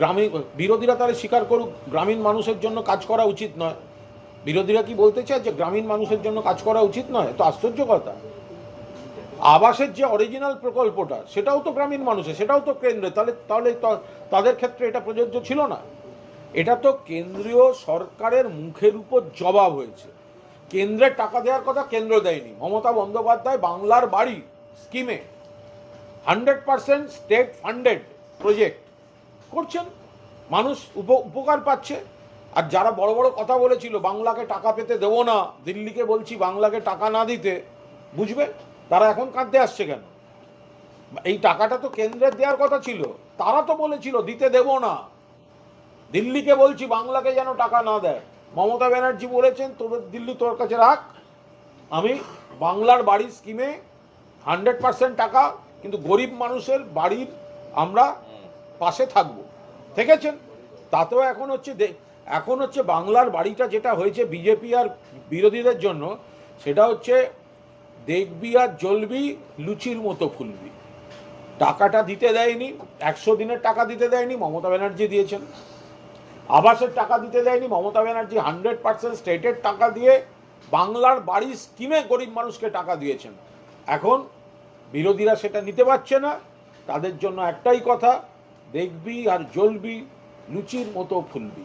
গ্রামীণ বিরোধীরা তাহলে স্বীকার করুক, গ্রামীণ মানুষের জন্য কাজ করা উচিত নয়। বিরোধীরা কি বলতে চায় যে গ্রামীণ মানুষের জন্য কাজ করা উচিত নয়? তো আশ্চর্য কথা। আবাসের যে অরিজিনাল প্রকল্পটা, সেটাও তো গ্রামীণ মানুষের, সেটাও তো কেন্দ্রে তাহলে তাহলে তাদের ক্ষেত্রে এটা প্রযোজ্য ছিল না। এটা তো কেন্দ্রীয় সরকারের মুখের উপর জবাব হয়েছে। কেন্দ্রের টাকা দেওয়ার কথা কেন্দ্র দেয়নি। মমতা বন্দ্যোপাধ্যায় বাংলার বাড়ি স্কিমে hundred percent state funded project করছেন, মানুষ উপ- উপকার পাচ্ছে। আর যারা বড় বড় কথা বলেছিল, বাংলাকে টাকা পেতে দেবো না, দিল্লিকে বলছি বাংলাকে টাকা না দিতে, বুঝবে? তারা এখন কাঁদতে আসছে কেন? এই টাকাটা তো কেন্দ্রের দেওয়ার কথা ছিল, তারা তো বলেছিল দিতে দেব না। দিল্লিকে বলছি বাংলাকে যেন টাকা না দেয়। মমতা ব্যানার্জি বলেছেন তোদের দিল্লি তোর কাছে রাখ। আমি বাংলার বাড়ির স্কিমে হান্ড্রেড পার্সেন্ট টাকা, কিন্তু গরিব মানুষের বাড়ির আমরা পাশে থাকব। দেখেছেন তাতেও এখন হচ্ছে এখন হচ্ছে বাংলার বাড়িটা যেটা হয়েছে বিজেপি আর বিরোধীদের জন্য, সেটা হচ্ছে দেখবি আর জ্বলবি লুচির মতো ফুলবি। টাকাটা দিতে দেয়নি, একশো দিনের টাকা দিতে দেয়নি, মমতা ব্যানার্জি দিয়েছেন। আবাসের টাকা দিতে দেয়নি, মমতা ব্যানার্জি হান্ড্রেড পার্সেন্ট স্টেটের টাকা দিয়ে বাংলার বাড়ির স্কিমে গরিব মানুষকে টাকা দিয়েছেন। এখন বিরোধীরা সেটা নিতে পারছে না, তাদের জন্য একটাই কথা দেখবি আর জ্বলবি লুচির মতো ফুলবি।